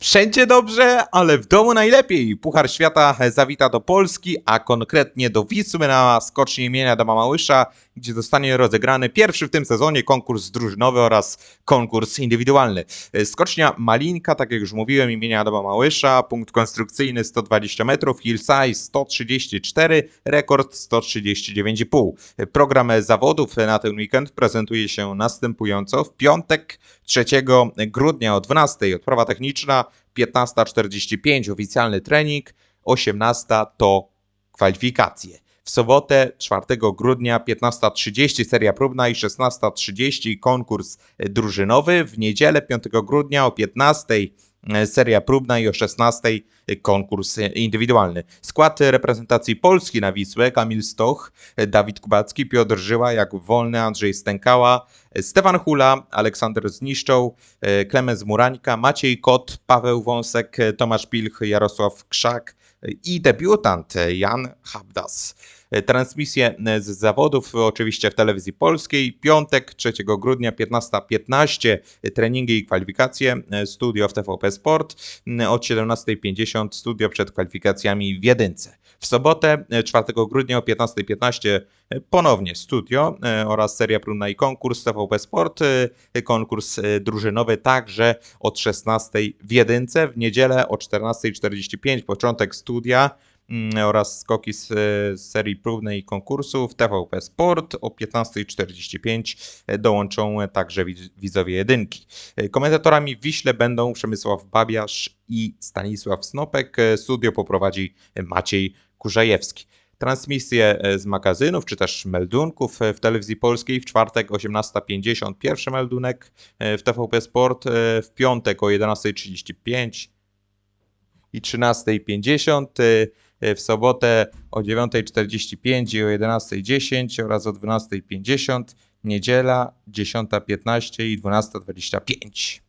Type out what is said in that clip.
Wszędzie dobrze, ale w domu najlepiej. Puchar Świata zawita do Polski, a konkretnie do Wisły na skoczni imienia Adama Małysza, gdzie zostanie rozegrany pierwszy w tym sezonie konkurs drużynowy oraz konkurs indywidualny. Skocznia Malinka, tak jak już mówiłem, imienia Adama Małysza, punkt konstrukcyjny 120 metrów, hill size 134, rekord 139,5. Program zawodów na ten weekend prezentuje się następująco. W piątek 3 grudnia o 12 odprawa techniczna, 15.45 oficjalny trening, 18 to kwalifikacje. W sobotę 4 grudnia 15.30 seria próbna i 16.30 konkurs drużynowy. W niedzielę 5 grudnia o 15.00 seria próbna i o 16.00 konkurs indywidualny. Skład reprezentacji Polski na Wisłę Kamil Stoch, Dawid Kubacki, Piotr Żyła, Jakub Wolny, Andrzej Stękała, Stefan Hula, Aleksander Zniszczoł, Klemens Murańka, Maciej Kot, Paweł Wąsek, Tomasz Pilch, Jarosław Krzak i debiutant Jan Habdas. Transmisję z zawodów oczywiście w telewizji polskiej. Piątek 3 grudnia 15.15 treningi i kwalifikacje. Studio w TVP Sport. Od 17.50 studio przed kwalifikacjami w jedynce. W sobotę 4 grudnia o 15.15 ponownie studio oraz seria próbna i konkurs TVP Sport. Konkurs drużynowy także od 16.00 w jedynce. W niedzielę o 14.45 początek studia mm, oraz skoki z, serii próbnej i konkursów TVP Sport o 15.45 dołączą także widz- widzowie jedynki. Komentatorami w Wiśle będą Przemysław Babiarz i Stanisław Snopek. Studio poprowadzi Maciej Kurzajewski. Transmisje z magazynów czy też meldunków w telewizji polskiej w czwartek 18.50 pierwszy meldunek w TVP Sport, w piątek o 11.35 i 13.50, y, w sobotę o 9.45 i o 11.10 oraz o 12.50, niedziela 10.15 i 12.25.